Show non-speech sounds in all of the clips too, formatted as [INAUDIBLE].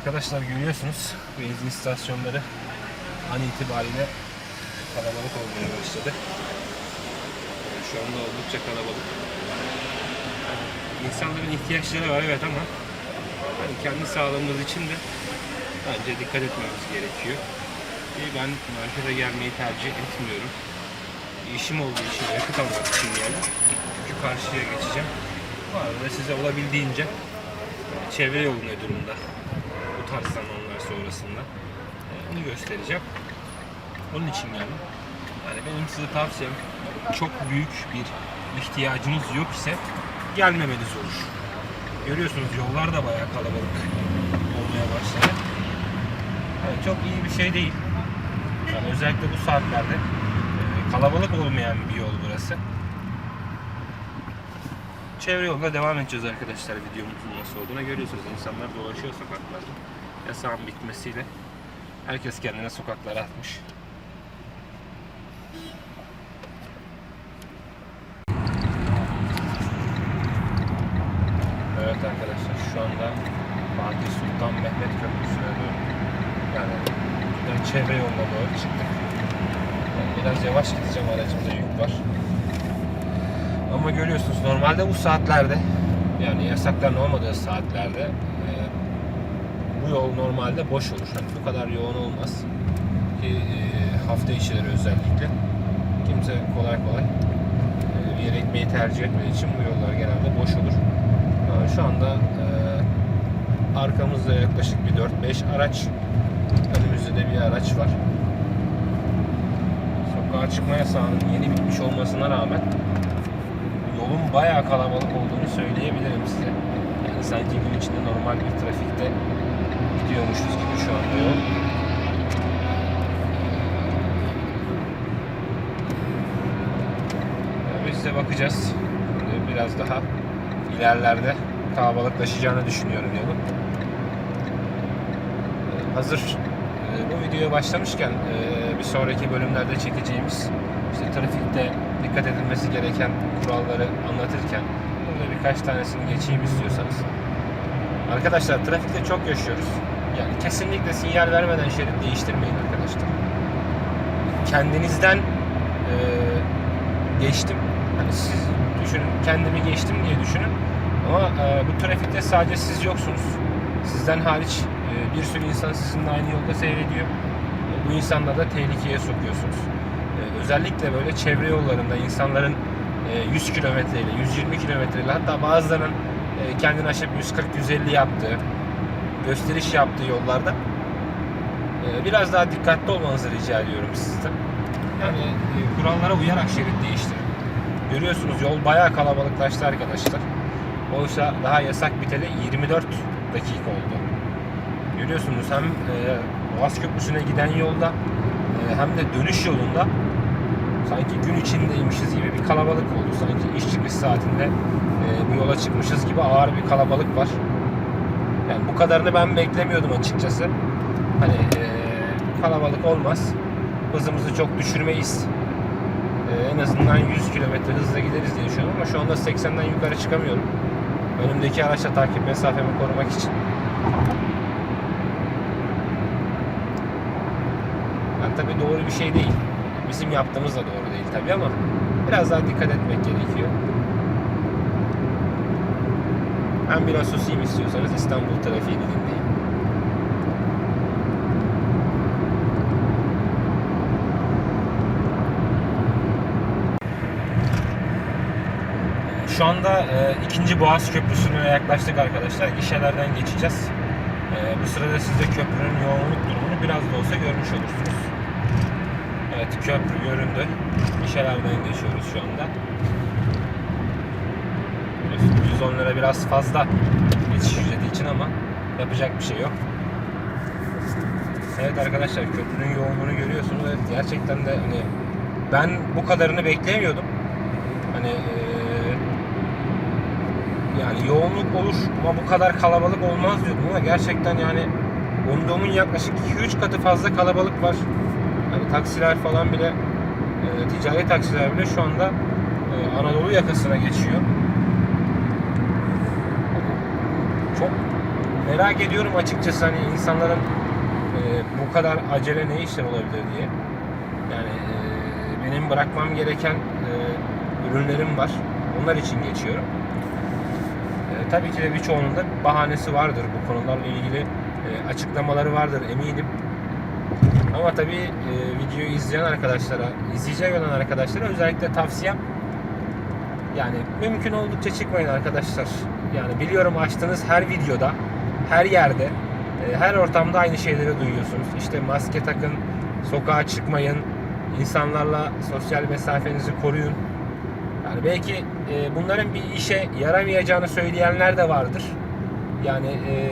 Arkadaşlar görüyorsunuz benzin istasyonları an itibariyle kalabalık olmaya başladı. Şu anda oldukça kalabalık. İnsanların ihtiyaçları var evet ama hani kendi sağlığımız için de bence dikkat etmemiz gerekiyor. Ki ben markete gelmeyi tercih etmiyorum. İşim olduğu için yakıt almak için geldim. Çünkü karşıya geçeceğim. Bu arada size olabildiğince çevre yolu ne durumda tarz zamanlar sonrasında e, onu göstereceğim. Onun için geldim. Yani benim size tavsiyem çok büyük bir ihtiyacınız yok ise gelmemeniz olur. Görüyorsunuz yollar da bayağı kalabalık olmaya başladı. Yani çok iyi bir şey değil. Yani özellikle bu saatlerde e, kalabalık olmayan bir yol burası. Çevre yoluna devam edeceğiz arkadaşlar videomuzun nasıl olduğuna görüyorsunuz insanlar dolaşıyor sokaklarda. Yasağın bitmesiyle herkes kendine sokaklara atmış. Evet arkadaşlar şu anda Fatih Sultan Mehmet Köprüsü'ne doğru yani buradan çevre yoluna doğru çıktık. Yani biraz yavaş gideceğim aracımda yük var. Ama görüyorsunuz normalde bu saatlerde yani yasakların olmadığı saatlerde yol normalde boş olur. Hani bu kadar yoğun olmaz. Ki e, hafta içleri özellikle kimse kolay kolay e, bir yere gitmeyi tercih etmediği için bu yollar genelde boş olur. Ama şu anda e, arkamızda yaklaşık bir 4-5 araç önümüzde de bir araç var. Sokağa çıkma yasağının yeni bitmiş olmasına rağmen yolun bayağı kalabalık olduğunu söyleyebilirim size. Yani sanki gün içinde normal bir trafikte gidiyormuşuz gibi şu anda yol. Biz de bakacağız. Biraz daha ilerlerde kalabalıklaşacağını düşünüyorum yolun. Hazır e, bu videoya başlamışken e, bir sonraki bölümlerde çekeceğimiz işte trafikte dikkat edilmesi gereken kuralları anlatırken burada birkaç tanesini geçeyim istiyorsanız. Arkadaşlar trafikte çok yaşıyoruz. Yani kesinlikle sinyal vermeden şerit değiştirmeyin arkadaşlar. Kendinizden e, geçtim. Hani siz düşünün, kendimi geçtim diye düşünün. Ama e, bu trafikte sadece siz yoksunuz. Sizden hariç e, bir sürü insan sizinle aynı yolda seyrediyor. E, bu insanları da tehlikeye sokuyorsunuz. E, özellikle böyle çevre yollarında insanların e, 100 kilometreyle, 120 kilometreyle hatta bazılarının e, kendini aşıp 140-150 yaptığı, gösteriş yaptığı yollarda e, biraz daha dikkatli olmanızı rica ediyorum sizden. Yani e, kurallara uyarak şerit değiştirin. Görüyorsunuz yol bayağı kalabalıklaştı arkadaşlar. Oysa daha yasak biteli 24 dakika oldu. Görüyorsunuz hem e, Boğaz Köprüsü'ne giden yolda hem de dönüş yolunda sanki gün içindeymişiz gibi bir kalabalık oldu. Sanki iş çıkış saatinde bu yola çıkmışız gibi ağır bir kalabalık var. Yani bu kadarını ben beklemiyordum açıkçası. Hani e, kalabalık olmaz. Hızımızı çok düşürmeyiz. E, en azından 100 km hızla gideriz diye düşünüyorum ama şu anda 80'den yukarı çıkamıyorum. Önümdeki araçla takip mesafemi korumak için. Yani tabii doğru bir şey değil. Bizim yaptığımız da doğru değil tabii ama biraz daha dikkat etmek gerekiyor. Ben biraz susayım istiyorsanız İstanbul trafiğini dinleyin. Şu anda e, ikinci Boğaz Köprüsü'ne yaklaştık arkadaşlar. Gişelerden geçeceğiz. E, bu sırada siz de köprünün yoğunluk durumunu biraz da olsa görmüş olursunuz. Evet köprü göründü. Gişelerden geçiyoruz şu anda. Biliyorsunuz 110 lira biraz fazla geçiş ücreti için ama yapacak bir şey yok. Evet arkadaşlar köprünün yoğunluğunu görüyorsunuz. Evet, gerçekten de hani ben bu kadarını beklemiyordum. Hani eee, yani yoğunluk olur ama bu kadar kalabalık olmaz diyordum ama gerçekten yani umduğumun yaklaşık 2-3 katı fazla kalabalık var. Hani taksiler falan bile e, ticari taksiler bile şu anda e, Anadolu yakasına geçiyor. Çok merak ediyorum açıkçası hani insanların e, bu kadar acele ne işler olabilir diye. Yani e, benim bırakmam gereken e, ürünlerim var. Onlar için geçiyorum. E, tabii ki de birçoğunun da bahanesi vardır bu konularla ilgili e, açıklamaları vardır eminim. Ama tabii e, videoyu izleyen arkadaşlara, izleyecek olan arkadaşlara özellikle tavsiyem yani mümkün oldukça çıkmayın arkadaşlar. Yani biliyorum açtığınız her videoda, her yerde, e, her ortamda aynı şeyleri duyuyorsunuz. İşte maske takın, sokağa çıkmayın, insanlarla sosyal mesafenizi koruyun. Yani belki e, bunların bir işe yaramayacağını söyleyenler de vardır. Yani e,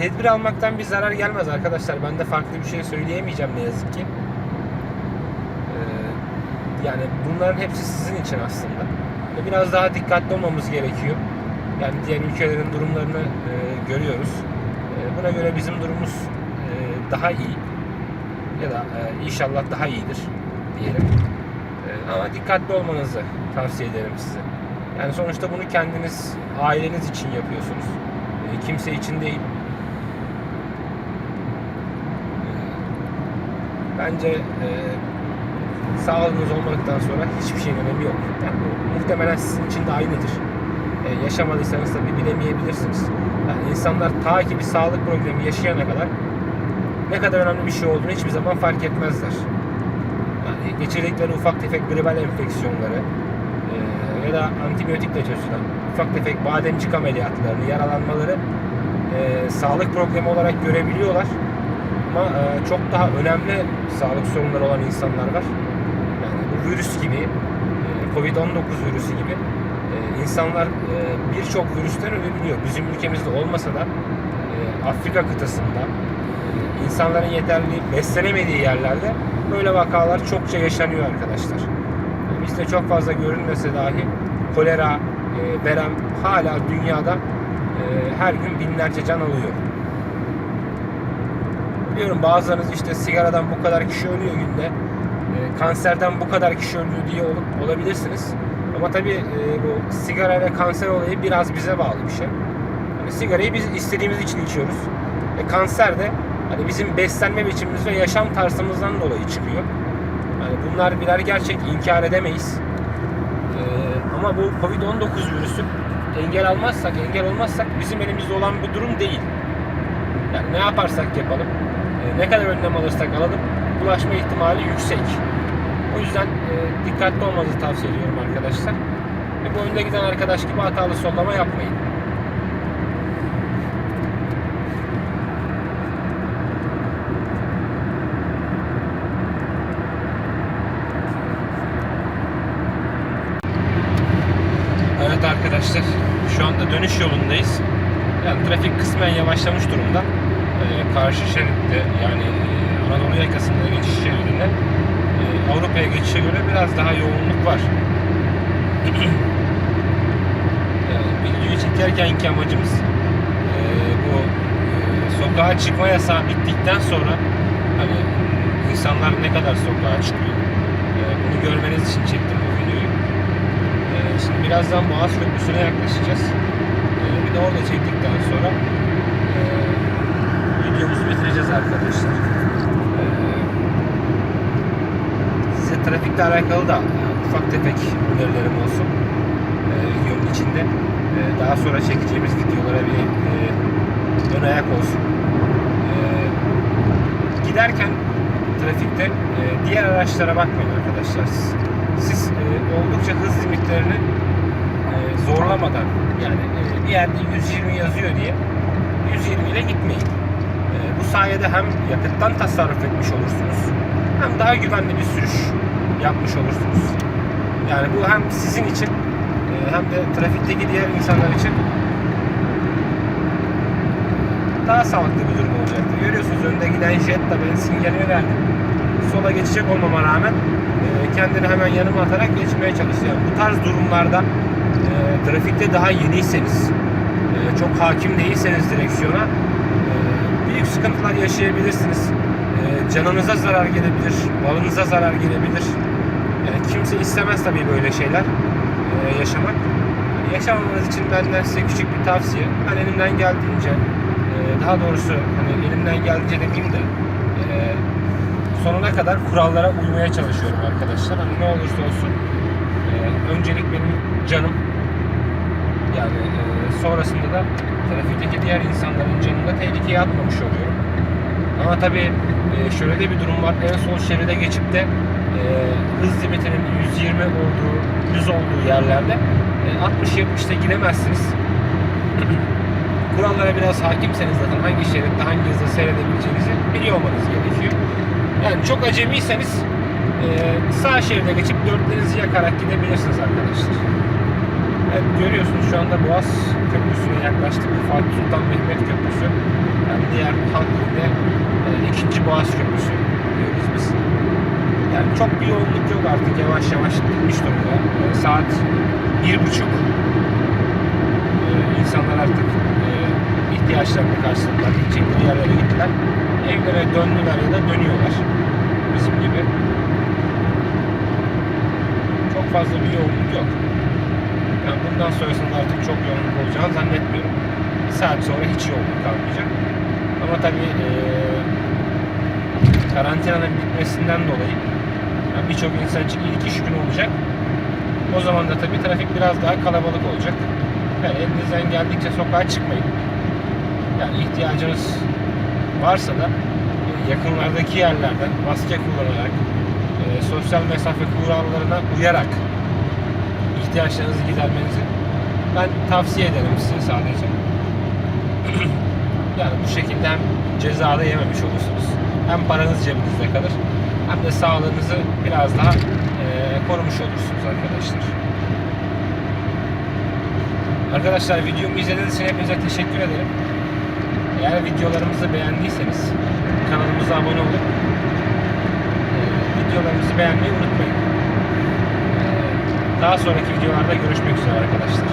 tedbir almaktan bir zarar gelmez arkadaşlar. Ben de farklı bir şey söyleyemeyeceğim ne yazık ki. E, yani bunların hepsi sizin için aslında. Biraz daha dikkatli olmamız gerekiyor. Yani diğer ülkelerin durumlarını e, görüyoruz. E, buna göre bizim durumumuz e, daha iyi ya da e, inşallah daha iyidir diyelim. E, ama dikkatli olmanızı tavsiye ederim size. Yani sonuçta bunu kendiniz, aileniz için yapıyorsunuz. E, kimse için değil. E, bence e, sağlığınız olmadıktan sonra hiçbir şeyin önemi yok. Yani muhtemelen sizin için de aynıdır. E, yaşamadıysanız tabii bilemeyebilirsiniz. Yani insanlar ta ki bir sağlık problemi yaşayana kadar ne kadar önemli bir şey olduğunu hiçbir zaman fark etmezler. Yani geçirdikleri ufak tefek gribal enfeksiyonları e, ya da antibiyotikle çözülen ufak tefek bademcik ameliyatlarını, yaralanmaları e, sağlık problemi olarak görebiliyorlar. Ama e, çok daha önemli sağlık sorunları olan insanlar var. Yani bu virüs gibi, e, Covid-19 virüsü gibi insanlar e, birçok virüsten ölebiliyor. Bizim ülkemizde olmasa da e, Afrika kıtasında e, insanların yeterli beslenemediği yerlerde böyle vakalar çokça yaşanıyor arkadaşlar. Bizde çok fazla görünmese dahi kolera, verem hala dünyada her gün binlerce can alıyor. Biliyorum bazılarınız işte sigaradan bu kadar kişi ölüyor günde, kanserden bu kadar kişi ölüyor diye olup olabilirsiniz. Ama tabii e, bu sigara ve kanser olayı biraz bize bağlı bir şey. Hani sigarayı biz istediğimiz için içiyoruz. E, kanser de hani bizim beslenme biçimimiz ve yaşam tarzımızdan dolayı çıkıyor. Yani bunlar birer gerçek inkar edemeyiz. E, ama bu Covid-19 virüsü engel almazsak, engel olmazsak bizim elimizde olan bir durum değil. Yani ne yaparsak yapalım, e, ne kadar önlem alırsak alalım bulaşma ihtimali yüksek. O yüzden e, dikkatli olmanızı tavsiye ediyorum arkadaşlar. Ve bu önde giden arkadaş gibi hatalı sollama yapmayın. Evet arkadaşlar şu anda dönüş yolundayız. Yani trafik kısmen yavaşlamış durumda. Ee, karşı şeritte yani e, Anadolu yakasında geçiş şeridinde e, Avrupa'ya geçişe göre biraz daha yoğunluk var. [CLEARS THROAT] videoyu çekerkenki amacımız e, bu e, sokağa çıkma yasağı bittikten sonra hani insanlar ne kadar sokağa çıkıyor e, bunu görmeniz için çektim bu videoyu. E, şimdi birazdan Boğaz Köprüsü'ne yaklaşacağız. E, bir de orada çektikten sonra e, videomuzu bitireceğiz arkadaşlar. E, trafikle alakalı da ufak tefek önerilerim olsun e, videonun içinde. E, daha sonra çekeceğimiz videolara bir e, ön ayak olsun. E, giderken trafikte e, diğer araçlara bakmayın arkadaşlar. Siz, siz e, oldukça hız limitlerini e, zorlamadan yani e, bir yerde 120 yazıyor diye 120 ile gitmeyin. E, bu sayede hem yakıttan tasarruf etmiş olursunuz hem daha güvenli bir sürüş yapmış olursunuz. Yani bu hem sizin için e, hem de trafikteki diğer insanlar için daha sağlıklı bir durum olacaktır. Görüyorsunuz önde giden jet de ben sinyalini verdim. Sola geçecek olmama rağmen e, kendini hemen yanıma atarak geçmeye çalıştı. Bu tarz durumlarda e, trafikte daha yeniyseniz, çok hakim değilseniz direksiyona büyük sıkıntılar yaşayabilirsiniz. Canınıza zarar gelebilir, malınıza zarar gelebilir. Yani kimse istemez tabii böyle şeyler e, yaşamak. Yaşamamanız için benden size küçük bir tavsiye. Ben elimden geldiğince e, daha doğrusu hani elimden geldiğince demeyeyim de e, sonuna kadar kurallara uymaya çalışıyorum arkadaşlar. Hani ne olursa olsun e, öncelik benim canım. Yani e, sonrasında da trafikteki diğer insanların canını da tehlikeye atmamış oluyorum. Ama tabii e, şöyle de bir durum var. En sol şeride geçip de hız limitinin 120 olduğu, 100 olduğu yerlerde e, 60-70'te gidemezsiniz. [CLEARS THROAT] Kurallara biraz hakimseniz zaten hangi şeritte hangi hızda seyredebileceğinizi biliyor olmanız gerekiyor. Yani çok acemiyseniz e, sağ şeride geçip dörtlerinizi yakarak gidebilirsiniz arkadaşlar. Evet, görüyorsunuz şu anda Boğaz Köprüsü'ne yaklaştık. Fatih Sultan Mehmet Köprüsü. Yani diğer halk dilinde e, ikinci Boğaz Köprüsü diyoruz biz. Yani çok bir yoğunluk yok artık yavaş yavaş bitmiş durumda. E, saat bir buçuk. E, insanlar artık e, ihtiyaçlarını karşıladılar. Gidecekleri yerlere gittiler. Evlere döndüler ya da dönüyorlar. Bizim gibi. Çok fazla bir yoğunluk yok. Yani bundan sonrasında artık çok yoğunluk olacağını zannetmiyorum. Bir saat sonra hiç yoğunluk kalmayacak. Ama tabii eee karantinanın bitmesinden dolayı yani birçok insan için ilk iş günü olacak. O zaman da tabii trafik biraz daha kalabalık olacak. Yani elinizden geldikçe sokağa çıkmayın. Yani ihtiyacınız varsa da yakınlardaki yerlerden maske kullanarak, e, sosyal mesafe kurallarına uyarak ihtiyaçlarınızı gidermenizi ben tavsiye ederim size sadece. [CLEARS THROAT] yani bu şekilde hem cezada yememiş olursunuz. Hem paranız cebinizde kalır. Hem de sağlığınızı biraz daha eee, korumuş olursunuz arkadaşlar. Arkadaşlar videomu izlediğiniz için hepinize teşekkür ederim. Eğer videolarımızı beğendiyseniz kanalımıza abone olup eee, videolarımızı beğenmeyi unutmayın. Eee, Daha sonraki videolarda görüşmek üzere arkadaşlar.